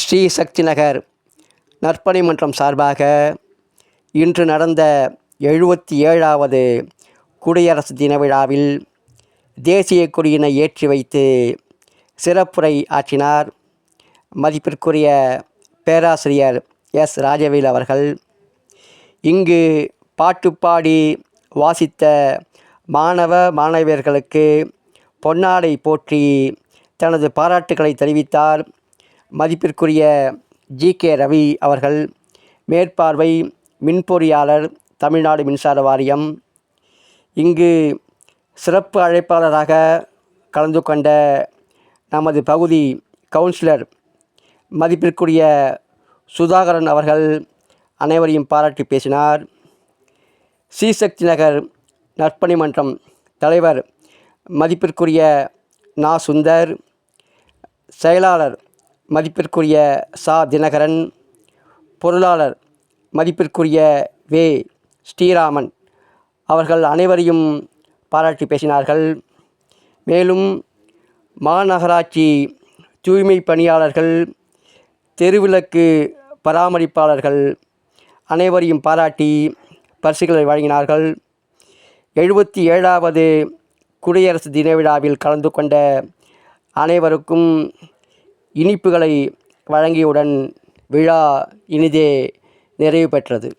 ஸ்ரீ சக்தி நகர் நற்பணி மன்றம் சார்பாக இன்று நடந்த எழுபத்தி ஏழாவது குடியரசு தின விழாவில் தேசிய கொடியினை ஏற்றி வைத்து சிறப்புரை ஆற்றினார். மதிப்பிற்குரிய பேராசிரியர் எஸ். ராஜவேல் அவர்கள். இங்கு பாட்டு பாடி வாசித்த மாணவ மாணவியர்களுக்கு பொன்னாடை போற்றி தனது பாராட்டுக்களை தெரிவித்தார். மதிப்பிற்குரிய ஜி கே ரவி அவர்கள் மேற்பார்வை மின்பொறியாளர் தமிழ்நாடு மின்சார வாரியம். இங்கு சிறப்பு அழைப்பாளராக கலந்து கொண்ட நமது பகுதி கவுன்சிலர் மதிப்பிற்குரிய சுதாகரன் அவர்கள் அனைவரையும் பாராட்டி பேசினார். ஸ்ரீசக்தி நகர் நற்பணி மன்றம் தலைவர் மதிப்பிற்குரிய நா சுந்தர் செயலாளர் மதிப்பிற்குரிய சா. தினகரன் பொருளாளர் மதிப்பிற்குரிய வே. ஸ்ரீராமன் அவர்கள் அனைவரையும் பாராட்டி பேசினார்கள். மேலும் மாநகராட்சி தூய்மை பணியாளர்கள் தெருவிளக்கு பராமரிப்பாளர்கள் அனைவரையும் பாராட்டி பரிசுகளை வழங்கினார்கள். எழுபத்தி ஏழாவது குடியரசு தின விழாவில் கலந்து கொண்ட அனைவருக்கும் இனிப்புகளை வழங்கியவுடன் விழா இனிதே நிறைவு பெற்றது.